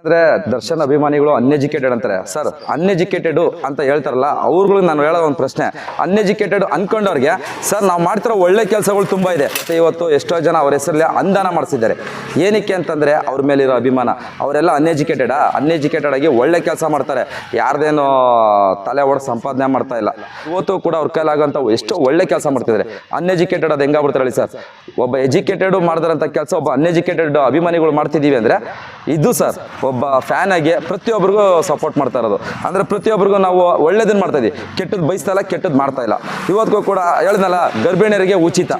ಅಂದ್ರೆ ದರ್ಶನ್ ಅಭಿಮಾನಿಗಳು ಅನ್ಎಜುಕೇಟೆಡ್ ಅಂತಾರೆ. ಸರ್ ಅನ್ಎಜುಕೇಟೆಡ್ ಅಂತ ಹೇಳ್ತಾರಲ್ಲ, ಅವ್ರುಗಳಿಗೆ ನಾನು ಹೇಳೋ ಒಂದು ಪ್ರಶ್ನೆ. ಅನ್ಎಜುಕೇಟೆಡ್ ಅನ್ಕೊಂಡವ್ರಿಗೆ ಸರ್ ನಾವು ಮಾಡ್ತಿರೋ ಒಳ್ಳೆ ಕೆಲಸಗಳು ತುಂಬ ಇದೆ. ಇವತ್ತು ಎಷ್ಟೋ ಜನ ಅವ್ರ ಹೆಸರಲ್ಲಿ ಅಂದಾನ ಮಾಡಿಸಿದ್ದಾರೆ. ಏನಕ್ಕೆ ಅಂತಂದ್ರೆ, ಅವ್ರ ಮೇಲಿರೋ ಅಭಿಮಾನ. ಅವರೆಲ್ಲ ಅನ್ಎಜುಕೇಟೆಡ್ ಅನ್ಎಜುಕೇಟೆಡ್ ಆಗಿ ಒಳ್ಳೆ ಕೆಲಸ ಮಾಡ್ತಾರೆ. ಯಾರ್ದೇನೋ ತಲೆ ಹೊಡೆದು ಸಂಪಾದನೆ ಮಾಡ್ತಾ ಇಲ್ಲ. ಇವತ್ತು ಕೂಡ ಅವ್ರ ಕೈಲಾಗಂತ ಎಷ್ಟೋ ಒಳ್ಳೆ ಕೆಲಸ ಮಾಡ್ತಿದ್ದಾರೆ. ಅನ್ಎಜುಕೇಟೆಡ್ ಅದು ಹೆಂಗಾಗ್ಬಿಡ್ತಾರೆ ಹೇಳಿ ಸರ್ ಒಬ್ಬ ಎಜುಕೇಟೆಡ್ ಮಾಡಿದ್ರಂಥ ಕೆಲಸ, ಒಬ್ಬ ಅನ್ಎಜುಕೇಟೆಡ್ ಅಭಿಮಾನಿಗಳು ಮಾಡ್ತಿದ್ದೀವಿ ಅಂದರೆ ಇದು ಸರ್, ಒಬ್ಬ ಫ್ಯಾನ್ ಆಗಿ ಪ್ರತಿಯೊಬ್ಬರಿಗೂ ಸಪೋರ್ಟ್ ಮಾಡ್ತಾ ಇರೋದು. ಅಂದ್ರೆ ಪ್ರತಿಯೊಬ್ಬರಿಗೂ ನಾವು ಒಳ್ಳೇದನ್ನ ಮಾಡ್ತಾ ಇದ್ದೀವಿ ಕೆಟ್ಟದ್ದು ಬಯಸ್ತಾ ಇಲ್ಲ ಕೆಟ್ಟದ್ದು ಮಾಡ್ತಾ ಇಲ್ಲ. ಇವತ್ತಿಗೂ ಕೂಡ ಹೇಳಿದ್ನಲ್ಲ, ಗರ್ಭಿಣಿಯರಿಗೆ ಉಚಿತ.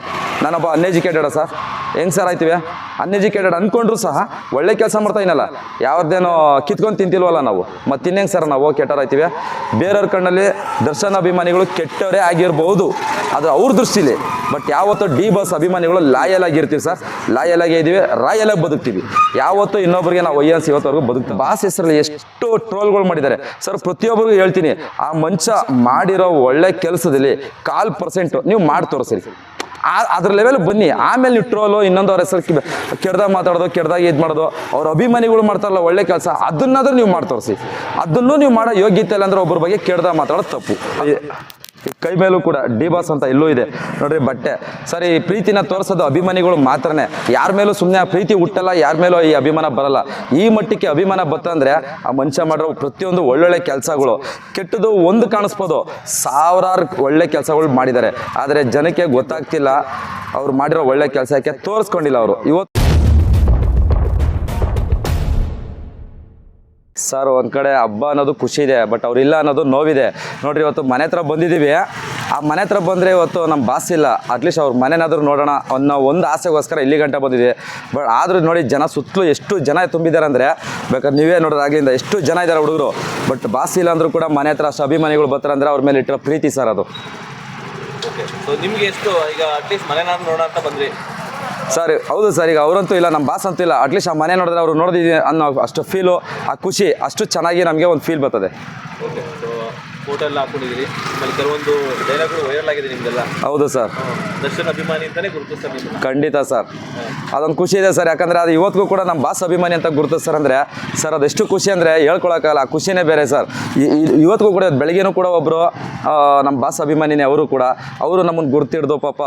ನಾನೊಬ್ಬ ಅನ್ಎಜುಕೇಟೆಡ್ ಸರ್. ಹೆಂಗ್ ಸರ್ ಆಯ್ತೀವಿ? ಅನ್ಎಜುಕೇಟೆಡ್ ಅಂದ್ಕೊಂಡ್ರು ಸಹ ಒಳ್ಳೆ ಕೆಲಸ ಮಾಡ್ತಾ ಇದೀನಲ್ಲ ಯಾವ್ದೇನೋ ಕಿತ್ಕೊಂಡು ತಿಂತಿಲ್ವಲ್ಲ ನಾವು. ಮತ್ತೆ ಇನ್ನೇಂಗೆ ಸರ್ ನಾವು ಕೆಟ್ಟವರಾಯ್ತೀವಿ ಬೇರೆಯವ್ರ ಕಣ್ಣಲ್ಲಿ ದರ್ಶನ ಅಭಿಮಾನಿಗಳು ಕೆಟ್ಟವರೇ ಆಗಿರ್ಬೋದು. ಅದು ಅವ್ರ ದೃಷ್ಟಿಲಿ. ಬಟ್ ಯಾವತ್ತೂ ಡಿ ಬಸ್ ಅಭಿಮಾನಿಗಳು ಲಾಯಲ್ ಆಗಿರ್ತೀವಿ ಸರ್. ಲಾಯಲ್ ಆಗೇ ಇದ್ದೀವಿ ರಾಯಲ್ ಆಗಿ ಬದುಕ್ತೀವಿ. ಯಾವತ್ತೂ ಇನ್ನೊಬ್ಬರಿಗೆ ನಾವು ವೈಎನ್ಸ್ ಇವತ್ತವರೆಗೂ ಬದುಕ್ತೀವಿ. ಬಾಸ್ ಹೆಸರಲ್ಲಿ ಎಷ್ಟು ಟ್ರೋಲ್ಗಳು ಮಾಡಿದ್ದಾರೆ. ಸರ್ ಪ್ರತಿಯೊಬ್ಬರಿಗೂ ಹೇಳ್ತೀನಿ, ಆ ಮಂಚ ಮಾಡಿರೋ ಒಳ್ಳೆ ಕೆಲಸದಲ್ಲಿ ಕಾಲ್ ಪರ್ಸೆಂಟು ನೀವು ಮಾಡಿ ತೋರಿಸಿರಿ ಅದ್ರ ಲೆವೆಲ್ ಬನ್ನಿ. ಆಮೇಲೆ ನೀವು ಟ್ರೋಲು ಇನ್ನೊಂದು ಅವ್ರ ಹೆಸರು ಕೆಡ್ದಾಗ ಮಾತಾಡೋದು, ಕೆಡ್ದಾಗ ಇದು ಮಾಡೋದು, ಅವ್ರ ಅಭಿಮಾನಿಗಳು ಮಾಡ್ತಾರಲ್ಲ, ಒಳ್ಳೆ ಕೆಲಸ, ಅದನ್ನಾದ್ರೂ ನೀವು ಮಾಡಿ ತೋರಿಸಿ ಅದನ್ನು ನೀವು ಮಾಡೋ ಯೋಗ್ಯತೆ ಇಲ್ಲ ಅಂದ್ರೆ ಒಬ್ಬರ ಬಗ್ಗೆ ಕೆಡ್ದಾಗ ಮಾತಾಡೋದು ತಪ್ಪು. ಕೈ ಮೇಲೂ ಕೂಡ ಡಿ ಬಾಸ್ ಅಂತ ಇಲ್ಲೂ ಇದೆ. ನೋಡ್ರಿ ಬಟ್ಟೆ. ಸರಿ, ಈ ಪ್ರೀತಿನ ತೋರಿಸೋದು ಅಭಿಮಾನಿಗಳು ಮಾತ್ರನೇ. ಯಾರ ಮೇಲೂ ಸುಮ್ಮನೆ ಪ್ರೀತಿ ಹುಟ್ಟಲ್ಲ, ಯಾರ ಮೇಲೂ ಈ ಅಭಿಮಾನ ಬರಲ್ಲ. ಈ ಮಟ್ಟಕ್ಕೆ ಅಭಿಮಾನ ಬತ್ತಂದ್ರೆ ಆ ಮನುಷ್ಯ ಮಾಡಿರೋ ಪ್ರತಿಯೊಂದು ಒಳ್ಳೊಳ್ಳೆ ಕೆಲಸಗಳು ಕೆಟ್ಟದು ಒಂದು ಕಾಣಿಸ್ಬೋದು. ಸಾವಿರಾರು ಒಳ್ಳೆ ಕೆಲಸಗಳು ಮಾಡಿದ್ದಾರೆ. ಆದರೆ ಜನಕ್ಕೆ ಗೊತ್ತಾಗ್ತಿಲ್ಲ, ಅವ್ರು ಮಾಡಿರೋ ಒಳ್ಳೆ ಕೆಲಸಕ್ಕೆ ತೋರಿಸ್ಕೊಂಡಿಲ್ಲ ಅವರು. ಇವತ್ತು ಸರ್, ಒಂದು ಕಡೆ ಹಬ್ಬ ಅನ್ನೋದು ಖುಷಿ ಇದೆ, ಬಟ್ ಅವರಿಲ್ಲ ಅನ್ನೋದು ನೋವಿದೆ. ನೋಡಿರಿ, ಇವತ್ತು ಮನೆ ಹತ್ರ ಬಂದಿದ್ದೀವಿ ಆ ಮನೆ ಹತ್ರ ಬಂದರೆ ಇವತ್ತು ನಮ್ಮ ಬಾಸ್ ಇಲ್ಲ. ಅಟ್ಲೀಸ್ಟ್ ಅವ್ರ ಮನೆನಾದ್ರೂ ನೋಡೋಣ ಅನ್ನೋ ಒಂದು ಆಸೆಗೋಸ್ಕರ ಇಲ್ಲಿ ಗಂಟೆ ಬಂದಿದೆ ಬಟ್ ಆದರೂ ನೋಡಿ, ಜನ ಸುತ್ತಲೂ ಎಷ್ಟು ಜನ ತುಂಬಿದ್ದಾರೆ ಅಂದರೆ, ಬೇಕಾದ್ರೆ ನೀವೇ ನೋಡೋದು ಎಷ್ಟು ಜನ ಇದ್ದಾರೆ ಹುಡುಗರು. ಬಟ್ ಬಾಸ್ ಇಲ್ಲ ಅಂದರೂ ಕೂಡ ಮನೆ ಹತ್ರ ಅಷ್ಟು ಅಭಿಮಾನಿಗಳು ಬರ್ತಾರೆ ಅಂದರೆ ಅವ್ರ ಮೇಲೆ ಇಟ್ಟಿರೋ ಪ್ರೀತಿ ಸರ್ ಅದು. ಸೊ ನಿಮಗೆ ಎಷ್ಟು, ಈಗ ಅಟ್ಲೀಸ್ಟ್ ಮನೆನಾದ್ರು ನೋಡೋಣ ಅಂತ ಬಂದ್ರಿ. ಸರ್, ಹೌದು ಸರ್, ಈಗ ಅವರಂತೂ ಇಲ್ಲ ನಮ್ಮ ಬಾಸ್ ಅಂತೂ ಇಲ್ಲ. ಅಟ್ಲೀಸ್ಟ್ ಆ ಮನೆ ನೋಡಿದ್ರೆ ಅವರು ನೋಡಿದೀವಿ ಅನ್ನೋ ಅಷ್ಟು ಫೀಲು ಆ ಖುಷಿ, ಅಷ್ಟು ಚೆನ್ನಾಗಿ ನಮಗೆ ಒಂದು ಫೀಲ್ ಬರ್ತದೆ. ಫೋಟೋ ಎಲ್ಲ ಹಾಕೊಂಡಿದ್ದೀರಿ ಆಮೇಲೆ ಕೆಲವೊಂದು ಡೈಲಾಗ್ಗಳು ವೈರಲ್ ಆಗಿದೆ ನಿಮ್ದೆಲ್ಲ. ಹೌದು ಸರ್ ದರ್ಶನ್ ಅಭಿಮಾನಿ ಅಂತಾನೆ ಗುರುತಿಸ್ತಾರೆ ನಿಮ್ಮನ್ನ ಖಂಡಿತ ಸರ್ ಅದೊಂದು ಖುಷಿ ಇದೆ ಸರ್ ಯಾಕಂದ್ರೆ ಅದು ಇವತ್ತಿಗೂ ಕೂಡ ನಮ್ಮ ಬಾಸ್ ಅಭಿಮಾನಿ ಅಂತ ಗುರುತಿಸ್ತಾರೆ ಅಂದರೆ ಸರ್ ಅದೆಷ್ಟು ಖುಷಿ ಅಂದರೆ ಹೇಳ್ಕೊಳಕ್ಕಾಗಲ್ಲ ಆ ಖುಷಿನೇ ಬೇರೆ ಸರ್ ಇವತ್ತಿಗೂ ಕೂಡ ಬೆಳಗ್ಗೆನೂ ಕೂಡ ಒಬ್ಬರು ನಮ್ಮ ಬಾಸ್ ಅಭಿಮಾನಿನೇ ಅವರು ಕೂಡ ಅವರು ನಮ್ಮನ್ನು ಗುರ್ತಿಡ್ದು ಪಾಪ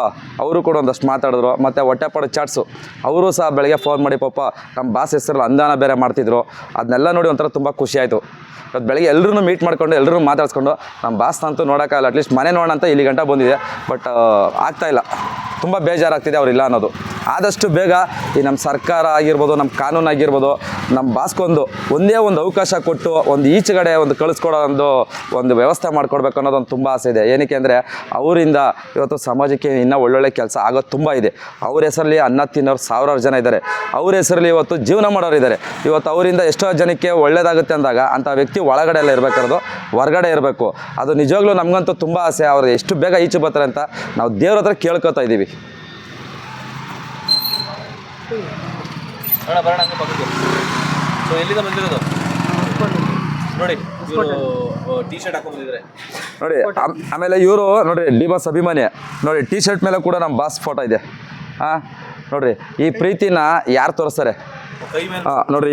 ಅವರು ಕೂಡ ಒಂದಷ್ಟು ಮಾತಾಡಿದ್ರು. ಮತ್ತು ಹೊಟ್ಟೆಪಾಡು ಚಾಟ್ಸು ಅವರು ಸಹ ಬೆಳಗ್ಗೆ ಫೋನ್ ಮಾಡಿ ಪಾಪ ನಮ್ಮ ಬಾಸ್ ಹೆಸರಲ್ಲಿ ಅಂದಾನ ಬೇರೆ ಮಾಡ್ತಿದ್ರು. ಅದನ್ನೆಲ್ಲ ನೋಡಿ ಒಂಥರ ತುಂಬ ಖುಷಿ ಆಯಿತು. ಇವತ್ತು ಬೆಳಗ್ಗೆ ಎಲ್ಲರೂ ಮೀಟ್ ಮಾಡ್ಕೊಂಡು ಎಲ್ಲರೂ ಮಾತಾಡ್ಸ್ಕೊಂಡು ನಮ್ಮ ಬಾಸ್ನ ನೋಡೋಕ್ಕಾಗಲ್ಲ ಅಟ್ಲೀಸ್ಟ್ ಮನೆ ನೋಡೋಣ ಅಂತ ಇಲ್ಲಿ ಗಂಟ ಬಂದಿದೆ. ಬಟ್ ಆಗ್ತಾ ಇಲ್ಲ. ತುಂಬ ಬೇಜಾರಾಗ್ತಿದೆ ಅವರಿಲ್ಲ ಅನ್ನೋದು. ಆದಷ್ಟು ಬೇಗ ಈ ನಮ್ಮ ಸರ್ಕಾರ ಆಗಿರ್ಬೋದು, ನಮ್ಮ ಕಾನೂನು ಆಗಿರ್ಬೋದು, ನಮ್ಮ ಬಾಸ್ಕೊಂದು ಒಂದೇ ಒಂದು ಅವಕಾಶ ಕೊಟ್ಟು ಒಂದು ಈಚೆಗಡೆ ಒಂದು ಕಳಿಸ್ಕೊಡೋ ಒಂದು ಒಂದು ವ್ಯವಸ್ಥೆ ಮಾಡಿಕೊಡ್ಬೇಕು ಅನ್ನೋದು ಒಂದು ತುಂಬ ಆಸೆ ಇದೆ. ಏನಕ್ಕೆ ಅಂದರೆ ಅವರಿಂದ ಇವತ್ತು ಸಮಾಜಕ್ಕೆ ಇನ್ನೂ ಒಳ್ಳೊಳ್ಳೆ ಕೆಲಸ ಆಗೋದು ತುಂಬ ಇದೆ. ಅವ್ರ ಹೆಸರಲ್ಲಿ ಅನ್ನ ತಿನ್ನೋರು ಸಾವಿರಾರು ಜನ ಇದ್ದಾರೆ. ಅವ್ರ ಹೆಸರಲ್ಲಿ ಇವತ್ತು ಜೀವನ ಮಾಡೋರು ಇದ್ದಾರೆ. ಇವತ್ತು ಅವರಿಂದ ಎಷ್ಟೋ ಜನಕ್ಕೆ ಒಳ್ಳೇದಾಗುತ್ತೆ ಅಂದಾಗ ಅಂಥ ವ್ಯಕ್ತಿ ಒಳಗಡೆ ಎಲ್ಲ ಇರಬೇಕಾದ್ರು ಹೊರಗಡೆ ಇರಬೇಕು. ಅದು ನಿಜವಾಗ್ಲೂ ನಮಗಂತೂ ತುಂಬ ಆಸೆ. ಅವ್ರು ಎಷ್ಟು ಬೇಗ ಈಚೆ ಬರ್ತಾರೆ ಅಂತ ನಾವು ದೇವ್ರ ಹತ್ರ ಕೇಳ್ಕೊತಾ ಇದ್ದೀವಿ. ಅಣ್ಣ ಬರೋಣ ಹಂಗೆ ಪಕ್ಕಕ್ಕೆ. ಸೊ ಎಲ್ಲಿಂದ ಬಂದಿರೋದು? ನೋಡಿ ಇವರು ಟಿ ಶರ್ಟ್ ಹಾಕೊಂಡು ಬಂದಿದ್ದಾರೆ. ನೋಡಿ ಆಮ್- ಆಮೇಲೆ ಇವರು ನೋಡ್ರಿ ಡಿ ಬಾಸ್ ಅಭಿಮಾನಿ. ನೋಡಿ ಟಿ ಶರ್ಟ್ ಮೇಲೆ ಕೂಡ ನಮ್ಮ ಬಾಸ್ ಫೋಟೋ ಇದೆ. ಹಾಂ ನೋಡ್ರಿ ಈ ಪ್ರೀತಿನ ಯಾರು ತೋರಿಸ್ತಾರೆ? ಕೈ ಮೇಲೆ ಆ, ನೋಡ್ರಿ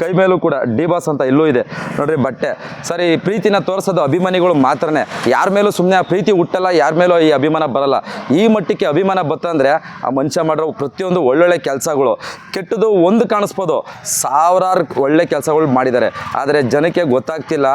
ಕೈ ಮೇಲೂ ಕೂಡ ಡಿ ಬಾಸ್ ಅಂತ ಇಲ್ಲೂ ಇದೆ. ನೋಡ್ರಿ ಬಟ್ಟೆ. ಸರಿ, ಈ ಪ್ರೀತಿನ ತೋರಿಸೋದು ಅಭಿಮಾನಿಗಳು ಮಾತ್ರನೇ. ಯಾರ ಮೇಲೂ ಸುಮ್ಮನೆ ಪ್ರೀತಿ ಹುಟ್ಟಲ್ಲ, ಯಾರ ಮೇಲೂ ಈ ಅಭಿಮಾನ ಬರಲ್ಲ. ಈ ಮಟ್ಟಕ್ಕೆ ಅಭಿಮಾನ ಬತ್ತಂದ್ರೆ ಆ ಮನುಷ್ಯ ಮಾಡಿರೋ ಪ್ರತಿಯೊಂದು ಒಳ್ಳೊಳ್ಳೆ ಕೆಲಸಗಳು. ಕೆಟ್ಟದು ಒಂದು ಕಾಣಿಸ್ಬೋದು. ಸಾವಿರಾರು ಒಳ್ಳೆ ಕೆಲಸಗಳು ಮಾಡಿದ್ದಾರೆ. ಆದರೆ ಜನಕ್ಕೆ ಗೊತ್ತಾಗ್ತಿಲ್ಲ,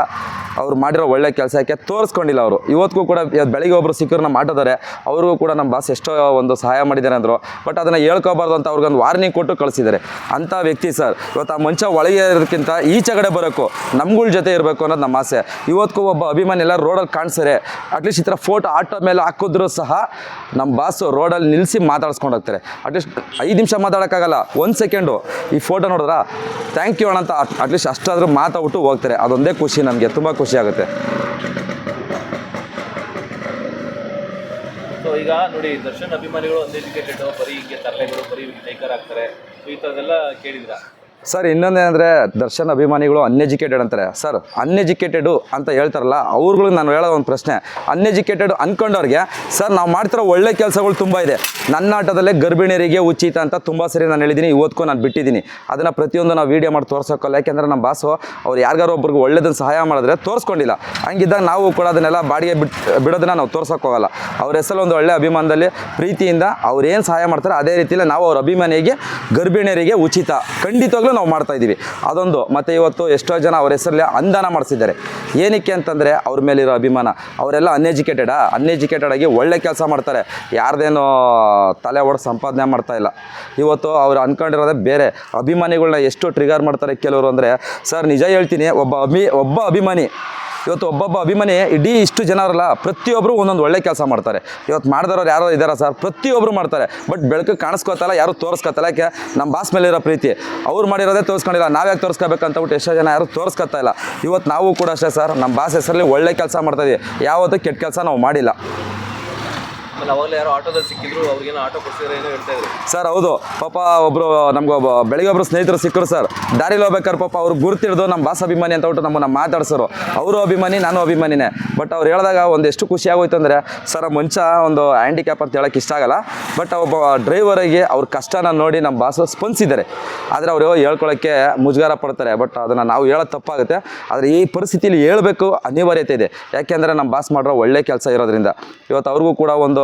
ಅವ್ರು ಮಾಡಿರೋ ಒಳ್ಳೆ ಕೆಲಸಕ್ಕೆ ತೋರಿಸ್ಕೊಂಡಿಲ್ಲ ಅವರು. ಇವತ್ತಿಗೂ ಕೂಡ ಬೆಳಿಗ್ಗೆ ಒಬ್ಬರು ಸಿಕ್ಕರು ನಮ್ಮ ಆಟೋದವ್ರೆ, ಅವ್ರಿಗೂ ಕೂಡ ನಮ್ಮ ಬಾಸ್ ಎಷ್ಟೋ ಒಂದು ಸಹಾಯ ಮಾಡಿದ್ದಾರೆ ಅಂದರು. ಬಟ್ ಅದನ್ನು ಹೇಳ್ಕೋಬಾರ್ದು ಅಂತ ಅವ್ರಿಗೊಂದು ವಾರ್ನಿಂಗ್ ಕೊಟ್ಟು ಕಳಿಸಿದ್ದಾರೆ. ಅಂಥ ವ್ಯಕ್ತಿ ಸರ್, ಇವತ್ತು ಆ ಮನುಷ್ಯ ಒಳಗೆ ಇರೋದಕ್ಕಿಂತ ಈಚೆಗಡೆ ಬರೋಕ್ಕೂ ನಮ್ಗಳ ಜೊತೆ ಇರಬೇಕು ಅನ್ನೋದು ನಮ್ಮ ಆಸೆ. ಇವತ್ತಿಗೂ ಒಬ್ಬ ಅಭಿಮಾನಿ ಎಲ್ಲ ರೋಡಲ್ಲಿ ಕಾಣಿಸ್ತಾರೆ ಅಟ್ಲೀಸ್ಟ್ ಈ ಥರ ಫೋಟೋ ಆಟೋ ಮೇಲೆ ಹಾಕಿದ್ರು ಸಹ ನಮ್ಮ ಬಾಸು ರೋಡಲ್ಲಿ ನಿಲ್ಲಿಸಿ ಮಾತಾಡ್ಸ್ಕೊಂಡು ಹೋಗ್ತಾರೆ. ಅಟ್ಲೀಸ್ಟ್ ಐದು ನಿಮಿಷ ಮಾತಾಡೋಕ್ಕಾಗಲ್ಲ, ಒಂದು ಸೆಕೆಂಡು. ಈ ಫೋಟೋ ನೋಡಿದ್ರ? ಥ್ಯಾಂಕ್ ಯು ಅಣ್ಣ ಅಂತ ಅಟ್ಲೀಸ್ಟ್ ಅಷ್ಟಾದರೂ ಮಾತಾಡ್ಬಿಟ್ಟು ಹೋಗ್ತಾರೆ. ಅದೊಂದೇ ಖುಷಿ ನಮಗೆ, ತುಂಬ ಖುಷಿ ಆಗುತ್ತೆ. ಸೊ ಈಗ ನೋಡಿ, ದರ್ಶನ್ ಅಭಿಮಾನಿಗಳು ಅನ್ಎಜುಕೇಟೆಡ್ ಬರೀ ಹೀಗೆ ತರಲೆಗಳು, ಬರೀ ಟೈಕರ್ ಆಗ್ತಾರೆ. ಸೊ ಈ ಥರದ್ದೆಲ್ಲ ಕೇಳಿದ್ರ? ಸರ್ ಇನ್ನೊಂದೇನೆಂದರೆ ದರ್ಶನ್ ಅಭಿಮಾನಿಗಳು ಅನ್ಎಜುಕೇಟೆಡ್ ಅಂತಾರೆ. ಸರ್ ಅನ್ಎಜುಕೇಟೆಡು ಅಂತ ಹೇಳ್ತಾರಲ್ಲ ಅವ್ರುಗಳಿಗೆ ನಾನು ಹೇಳೋ ಒಂದು ಪ್ರಶ್ನೆ. ಅನ್ಎಜುಕೇಟೆಡ್ ಅಂದ್ಕೊಂಡವ್ರಿಗೆ ಸರ್, ನಾವು ಮಾಡ್ತಿರೋ ಒಳ್ಳೆ ಕೆಲಸಗಳು ತುಂಬ ಇದೆ. ನನ್ನ ಆಟದಲ್ಲೇ ಗರ್ಭಿಣಿಯರಿಗೆ ಉಚಿತ ಅಂತ ತುಂಬ ಸರಿ ನಾನು ಹೇಳಿದ್ದೀನಿ ಇವತ್ತಿಗೂ ನಾನು ಬಿಟ್ಟಿದ್ದೀನಿ ಅದನ್ನು ಪ್ರತಿಯೊಂದು ನಾವು ವೀಡಿಯೋ ಮಾಡಿ ತೋರ್ಸೋಕ್ಕಲ್ಲ ಯಾಕೆಂದರೆ ನಮ್ಮ ಬಾಸು, ಅವ್ರು ಯಾರಿಗಾರು ಒಬ್ರಿಗೆ ಒಳ್ಳೇದನ್ನು ಸಹಾಯ ಮಾಡಿದ್ರೆ ತೋರಿಸ್ಕೊಂಡಿಲ್ಲ. ಹಂಗಿದ್ದಾಗ ನಾವು ಕೂಡ ಅದನ್ನೆಲ್ಲ ಬಾಡಿಗೆ ಬಿಟ್ಟು ಬಿಡೋದನ್ನ ನಾವು ತೋರ್ಸೋಕ್ಕೋಗಲ್ಲ. ಅವ್ರ ಹೆಸರು ಒಂದು ಒಳ್ಳೆ ಅಭಿಮಾನದಲ್ಲಿ ಪ್ರೀತಿಯಿಂದ ಅವ್ರು ಏನು ಸಹಾಯ ಮಾಡ್ತಾರೆ ಅದೇ ರೀತಿಯಲ್ಲಿ ನಾವು ಅವ್ರ ಅಭಿಮಾನಿಗೆ, ಗರ್ಭಿಣಿಯರಿಗೆ ಉಚಿತ. ಖಂಡಿತವಾಗ್ಲೂ ನಾವು ಮಾಡ್ತಾ ಇದ್ದೀವಿ. ಅದೊಂದು. ಮತ್ತು ಇವತ್ತು ಎಷ್ಟೋ ಜನ ಅವ್ರ ಹೆಸರಲ್ಲಿ ಅನುದಾನ ಮಾಡಿಸಿದ್ದಾರೆ. ಏನಕ್ಕೆ ಅಂತಂದರೆ ಅವ್ರ ಮೇಲಿರೋ ಅಭಿಮಾನ. ಅವರೆಲ್ಲ ಅನ್ಎಜುಕೇಟೆಡಾ ಅನ್ಎಜುಕೇಟೆಡ್ ಆಗಿ ಒಳ್ಳೆ ಕೆಲಸ ಮಾಡ್ತಾರೆ. ಯಾರ್ದೇನೋ ತಲೆ ಹೊಡೆದು ಸಂಪಾದನೆ ಮಾಡ್ತಾ ಇಲ್ಲ. ಇವತ್ತು ಅವ್ರು ಅಂದ್ಕೊಂಡಿರೋದೇ ಬೇರೆ. ಅಭಿಮಾನಿಗಳನ್ನ ಎಷ್ಟು ಟ್ರಿಗರ್ ಮಾಡ್ತಾರೆ ಕೆಲವರು ಅಂದರೆ, ಸರ್ ನಿಜ ಹೇಳ್ತೀನಿ, ಒಬ್ಬ ಅಭಿ, ಒಬ್ಬ ಅಭಿಮಾನಿ ಇವತ್ತು ಒಬ್ಬೊಬ್ಬ ಅಭಿಮಾನಿ, ಇಡೀ ಇಷ್ಟು ಜನರಲ್ಲ ಪ್ರತಿಯೊಬ್ಬರು ಒಂದೊಂದು ಒಳ್ಳೆ ಕೆಲಸ ಮಾಡ್ತಾರೆ. ಇವತ್ತು ಮಾಡ್ದವ್ರು ಯಾರೋ ಇದ್ದಾರಾ ಸರ್? ಪ್ರತಿಯೊಬ್ಬರು ಮಾಡ್ತಾರೆ. ಬಟ್ ಬೆಳಕು ಕಾಣಿಸ್ಕೋತಲ್ಲ, ಯಾರು ತೋರಿಸ್ಕೊತಲ್ಲ? ಯಾಕೆ? ನಮ್ಮ ಬಾಸ್ ಮೇಲೆ ಇರೋ ಪ್ರೀತಿ. ಅವ್ರು ಮಾಡಿರೋದೇ ತೋರಿಸ್ಕೊಂಡಿಲ್ಲ ನಾವ್ಯಾಕೆ ತೋರಿಸ್ಕೋಬೇಕಂತ ಬಿಟ್ಟು ಎಷ್ಟೋ ಜನ ಯಾರು ತೋರಿಸ್ಕೊತಾ ಇಲ್ಲ. ಇವತ್ತು ನಾವು ಕೂಡ ಅಷ್ಟೇ ಸರ್ ನಮ್ಮ ಬಾಸ್ ಹೆಸರಲ್ಲಿ ಒಳ್ಳೆ ಕೆಲಸ ಮಾಡ್ತಾ ಇದ್ದೀವಿ ಯಾವತ್ತೂ ಕೆಟ್ಟ ಕೆಲಸ ನಾವು ಮಾಡಿಲ್ಲ. ಸರ್, ಹೌದು. ಪಾಪ ಒಬ್ರು, ನಮ್ಗೆ ಬೆಳಿಗ್ಗೆ ಒಬ್ರು ಸ್ನೇಹಿತರು ಸಿಕ್ಕರು ಸರ್. ದಾರಿಲಿ ಹೋಗ್ಬೇಕಾದ್ರೆ ಪಾಪ ಅವ್ರು ಗುರುತಿಡ್ದು ನಮ್ಮ ಬಾಸ್ ಅಭಿಮಾನಿ ಅಂತ ಬಿಟ್ಟು ನಮ್ಮನ್ನ ಮಾತಾಡ್ಸೋರು. ಅವರು ಅಭಿಮಾನಿ, ನಾನು ಅಭಿಮಾನಿನೇ. ಬಟ್ ಅವ್ರು ಹೇಳಿದಾಗ ಒಂದೆಷ್ಟು ಖುಷಿ ಆಗೋಯ್ತು ಅಂದರೆ, ಸರ್ ಮಂಚ ಒಂದು ಹ್ಯಾಂಡಿಕ್ಯಾಪ್ ಅಂತ ಹೇಳಕ್ಕೆ ಇಷ್ಟ ಆಗಲ್ಲ. ಬಟ್ ಒಬ್ಬ ಡ್ರೈವರಿಗೆ ಅವ್ರ ಕಷ್ಟನ ನೋಡಿ ನಮ್ಮ ಬಾಸು ಸ್ಪಂದಿಸಿದ್ದಾರೆ. ಆದರೆ ಅವರು ಹೇಳ್ಕೊಳ್ಳೋಕ್ಕೆ ಮುಜುಗರ ಪಡ್ತಾರೆ. ಬಟ್ ಅದನ್ನು ನಾವು ಹೇಳೋದು ತಪ್ಪಾಗುತ್ತೆ. ಆದರೆ ಈ ಪರಿಸ್ಥಿತಿಯಲ್ಲಿ ಹೇಳಬೇಕು ಅನಿವಾರ್ಯತೆ ಇದೆ. ಯಾಕೆಂದರೆ ನಮ್ಮ ಬಾಸ್ ಮಾಡಿರೋ ಒಳ್ಳೆ ಕೆಲಸ ಇರೋದ್ರಿಂದ. ಇವತ್ತು ಅವ್ರಿಗೂ ಕೂಡ ಒಂದು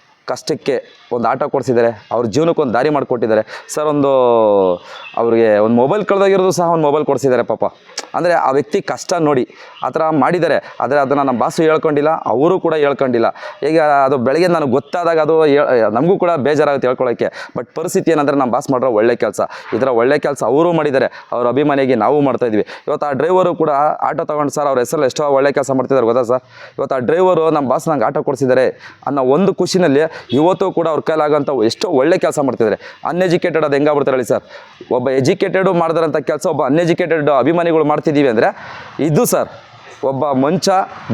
ಕಷ್ಟಕ್ಕೆ ಒಂದು ಆಟೋ ಕೊಡಿಸಿದ್ದಾರೆ. ಅವ್ರ ಜೀವನಕ್ಕೆ ಒಂದು ದಾರಿ ಮಾಡಿಕೊಟ್ಟಿದ್ದಾರೆ. ಸರ್, ಒಂದು ಅವ್ರಿಗೆ ಒಂದು ಮೊಬೈಲ್ ಕಳೆದಾಗಿರೋದು ಸಹ ಒಂದು ಮೊಬೈಲ್ ಕೊಡಿಸಿದ್ದಾರೆ ಪಾಪ. ಅಂದರೆ ಆ ವ್ಯಕ್ತಿ ಕಷ್ಟ ನೋಡಿ ಆ ಥರ ಮಾಡಿದ್ದಾರೆ. ಆದರೆ ಅದನ್ನು ನಮ್ಮ ಬಾಸು ಹೇಳ್ಕೊಂಡಿಲ್ಲ, ಅವರು ಕೂಡ ಹೇಳ್ಕೊಂಡಿಲ್ಲ. ಈಗ ಅದು ಬೆಳಗ್ಗೆ ನನಗೆ ಗೊತ್ತಾದಾಗ ಅದು ನಮಗೂ ಕೂಡ ಬೇಜಾರಾಗುತ್ತೆ ಹೇಳ್ಕೊಳ್ಳೋಕ್ಕೆ ಬಟ್ ಪರಿಸ್ಥಿತಿ ಏನಂದರೆ ನಮ್ಮ ಬಾಸ್ ಮಾಡಿರೋ ಒಳ್ಳೆ ಕೆಲಸ. ಈ ಥರ ಒಳ್ಳೆ ಕೆಲಸ ಅವರು ಮಾಡಿದ್ದಾರೆ. ಅವ್ರ ಅಭಿಮಾನಿಗೆ ನಾವು ಮಾಡ್ತಾಯಿದ್ವಿ ಇವತ್ತು ಆ ಡ್ರೈವರು ಕೂಡ ಆಟೋ ತೊಗೊಂಡು ಸರ್, ಅವ್ರ ಹೆಸರಲ್ಲಿ ಎಷ್ಟೋ ಒಳ್ಳೆ ಕೆಲಸ ಮಾಡ್ತಿದ್ದಾರೆ ಗೊತ್ತಾ ಸರ್? ಇವತ್ತು ಆ ಡ್ರೈವರು ನಮ್ಮ ಬಾಸ್ ನಂಗೆ ಆಟೋ ಕೊಡಿಸಿದ್ದಾರೆ ಅನ್ನೋ ಒಂದು ಖುಷಿನಲ್ಲಿ ಇವತ್ತು ಕೂಡ ಅವ್ರ ಕೈಲಾಗಂತ ಎಷ್ಟೋ ಒಳ್ಳೆ ಕೆಲಸ ಮಾಡ್ತಿದ್ದಾರೆ. ಅನ್ಎಜುಕೇಟೆಡ್ ಅದು ಹೆಂಗಾಗ್ಬಿಡ್ತಾರೆ ಹೇಳಿ ಸರ್? ಒಬ್ಬ ಎಜುಕೇಟೆಡು ಮಾಡಿದಾರಂಥ ಕೆಲಸ, ಒಬ್ಬ ಅನ್ಎಜುಕೇಟೆಡ್ ಅಭಿಮಾನಿಗಳು ಮಾಡ್ತಿದ್ದೀವಿ ಅಂದರೆ ಇದು ಸರ್, ಒಬ್ಬ ಮಂಚ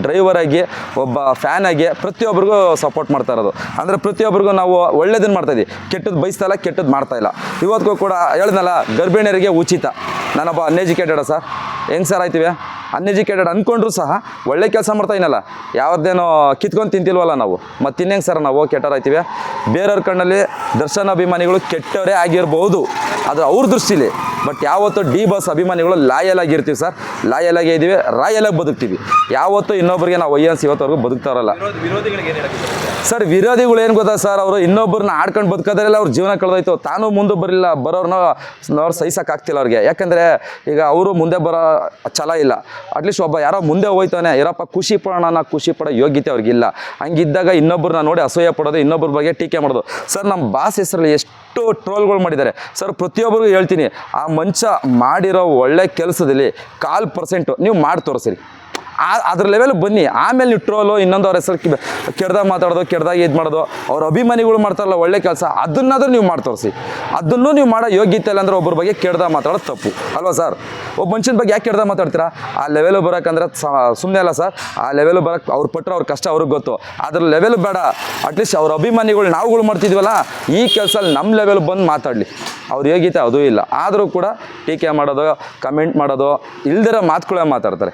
ಡ್ರೈವರ್ ಆಗಿ, ಒಬ್ಬ ಫ್ಯಾನ್ ಆಗಿ ಪ್ರತಿಯೊಬ್ಬರಿಗೂ ಸಪೋರ್ಟ್ ಮಾಡ್ತಾ ಇರೋದು. ಅಂದರೆ ಪ್ರತಿಯೊಬ್ಬರಿಗೂ ನಾವು ಒಳ್ಳೇದನ್ನು ಮಾಡ್ತಾ ಇದ್ದೀವಿ ಕೆಟ್ಟದ್ದು ಬಯಸ್ತಾ ಇಲ್ಲ ಕೆಟ್ಟದ್ದು ಮಾಡ್ತಾ ಇಲ್ಲ. ಇವತ್ತಿಗೂ ಕೂಡ ಹೇಳ್ದಲ್ಲ ಗರ್ಭಿಣಿಯರಿಗೆ ಉಚಿತ. ನಾನೊಬ್ಬ ಅನ್ಎಜುಕೇಟೆಡ ಸರ್? ಹೆಂಗೆ ಸರ್ ಆಯ್ತೀವಿ? ಅನ್ಎಜುಕೇಟೆಡ್ ಅಂದ್ಕೊಂಡ್ರು ಸಹ ಒಳ್ಳೆ ಕೆಲಸ ಮಾಡ್ತಾ ಇನ್ನಲ್ಲ ಯಾವ್ದೇನೋ ಕಿತ್ಕೊಂಡು ತಿಂತಿಲ್ವಲ್ಲ ನಾವು. ಮತ್ತು ಇನ್ನೇಂಗೆ ಸರ್ ನಾವು ಕೆಟ್ಟರಾಯ್ತೀವಿ ಬೇರೆಯವ್ರ ಕಣ್ಣಲ್ಲಿ ದರ್ಶನ ಅಭಿಮಾನಿಗಳು ಕೆಟ್ಟವರೇ ಆಗಿರ್ಬೋದು. ಅದು ಅವ್ರ ದೃಷ್ಟಿಲಿ, ಬಟ್ ಯಾವತ್ತೂ ಡಿ ಬಸ್ ಅಭಿಮಾನಿಗಳು ಲಾಯಲ್ ಆಗಿರ್ತೀವಿ ಸರ್. ಲಾಯಲ್ ಆಗೇ ಇದ್ದೀವಿ ರಾಯಲ್ ಆಗಿ ಬದುಕ್ತೀವಿ. ಯಾವತ್ತೂ ಇನ್ನೊಬ್ಬರಿಗೆ ನಾವು ವಯ್ಯನ್ಸ್ ಇವತ್ತವರೆಗೂ ಬದುಕ್ತಾರಲ್ಲ ಸರ್, ವಿರೋಧಿಗಳು ಏನು ಗೊತ್ತಾ ಸರ್, ಅವರು ಇನ್ನೊಬ್ಬರನ್ನ ಆಡ್ಕೊಂಡು ಬದುಕೋದ್ರಲ್ಲ ಅವ್ರ ಜೀವನ ಕಳೆದೋಯ್ತು. ತಾನು ಮುಂದೆ ಬರಲಿಲ್ಲ ಬರೋರ್ನ ಅವ್ರು ಸಹಿಸೋಕ್ಕಾಗ್ತಿಲ್ಲ ಅವ್ರಿಗೆ. ಯಾಕಂದರೆ ಈಗ ಅವರು ಮುಂದೆ ಬರೋ ಛಲ ಇಲ್ಲ. ಅಟ್ಲೀಸ್ಟ್ ಒಬ್ಬ ಯಾರೋ ಮುಂದೆ ಹೋಯ್ತಾನೆ ಇರಪ್ಪ ಖುಷಿ ಪಡೋಣ, ಖುಷಿ ಪಡೋ ಯೋಗ್ಯತೆ ಅವ್ರಿಗಿಲ್ಲ ಹಂಗಿದ್ದಾಗ ಇನ್ನೊಬ್ಬರನ್ನ ನೋಡಿ ಅಸೂಯೆ ಪಡೋದು ಇನ್ನೊಬ್ಬರ ಬಗ್ಗೆ ಟೀಕೆ ಮಾಡೋದು. ಸರ್ ನಮ್ಮ ಬಾಸ್ ಹೆಸರಲ್ಲಿ ಎಷ್ಟು ಟ್ರೋಲ್ಗಳು ಮಾಡಿದ್ದಾರೆ. ಸರ್ ಪ್ರತಿಯೊಬ್ಬರಿಗೂ ಹೇಳ್ತೀನಿ, ಆ ಮಂಚ ಮಾಡಿರೋ ಒಳ್ಳೆ ಕೆಲಸದಲ್ಲಿ ಕಾಲು ಪರ್ಸೆಂಟು ನೀವು ಮಾಡಿ ತೋರಿಸಿರಿ ಆ ಅದ್ರ ಲೆವೆಲ್ ಬನ್ನಿ. ಆಮೇಲೆ ನೀವು ಟ್ರೋಲು ಇನ್ನೊಂದು ಅವ್ರ ಹೆಸರು ಕೆಡ್ದಾಗ ಮಾತಾಡೋದು, ಕೆಡ್ದಾಗ ಇದು ಮಾಡೋದು, ಅವ್ರ ಅಭಿಮಾನಿಗಳು ಮಾಡ್ತಾರಲ್ಲ, ಒಳ್ಳೆ ಕೆಲಸ, ಅದನ್ನಾದ್ರೂ ನೀವು ಮಾಡಿ ತೋರಿಸಿ ಅದನ್ನು ನೀವು ಮಾಡೋ ಯೋಗ್ಯತೆ ಇಲ್ಲ ಅಂದ್ರೆ ಒಬ್ಬರ ಬಗ್ಗೆ ಕೆಡ್ದಾಗ ಮಾತಾಡೋದು ತಪ್ಪು. ಅಲ್ವಾ ಸರ್ ಒಬ್ಬ ಮನುಷ್ಯನ ಬಗ್ಗೆ ಯಾಕೆ ಕೆಡ್ದಾಗ ಮಾತಾಡ್ತೀರಾ? ಆ ಲೆವೆಲ್ ಬರೋಕ್ಕಂದ್ರೆ ಸುಮ್ಮನೆ ಅಲ್ಲ ಸರ್ ಆ ಲೆವೆಲ್ ಬರೋಕ್ಕೆ ಅವ್ರು ಪಟ್ಟರೆ ಅವ್ರ ಕಷ್ಟ ಅವ್ರಿಗೆ ಗೊತ್ತು. ಅದ್ರ ಲೆವೆಲ್ ಬೇಡ. ಅಟ್ಲೀಸ್ಟ್ ಅವ್ರ ಅಭಿಮಾನಿಗಳು ನಾವುಗಳು ಮಾಡ್ತಿದ್ವಲ್ಲ, ಈ ಕೆಲಸ ನಮ್ಮ ಲೆವೆಲ್ ಬಂದು ಮಾತಾಡಲಿ. ಅವ್ರ ಯೋಗ್ಯತೆ ಅದೂ ಇಲ್ಲ. ಆದರೂ ಕೂಡ ಟೀಕೆ ಮಾಡೋದು ಕಮೆಂಟ್ ಮಾಡೋದು, ಇಲ್ದಿರೋ ಮಾತುಗಳೇ ಮಾತಾಡ್ತಾರೆ.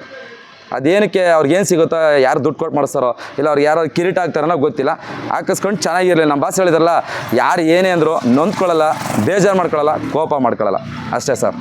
ಅದೇನಕ್ಕೆ ಅವ್ರಿಗೇನು ಸಿಗುತ್ತೋ, ಯಾರು ದುಡ್ಡು ಕೊಟ್ಟು ಮಾಡಿಸ್ತಾರೋ, ಇಲ್ಲ ಅವ್ರಿಗೆ ಯಾರು ಕಿರೀಟ ಆಗ್ತಾರೋ ಗೊತ್ತಿಲ್ಲ. ಹಾಕಿಸ್ಕೊಂಡು ಚೆನ್ನಾಗಿರಲಿ. ನಮ್ಮ ಭಾಷೆ ಹೇಳಿದ್ರಲ್ಲ, ಯಾರು ಏನೇ ಅಂದರೂ ನೊಂದ್ಕೊಳ್ಳಲ್ಲ, ಬೇಜಾರು ಮಾಡ್ಕೊಳ್ಳಲ್ಲ, ಕೋಪ ಮಾಡ್ಕೊಳ್ಳಲ್ಲ. ಅಷ್ಟೇ ಸರ್.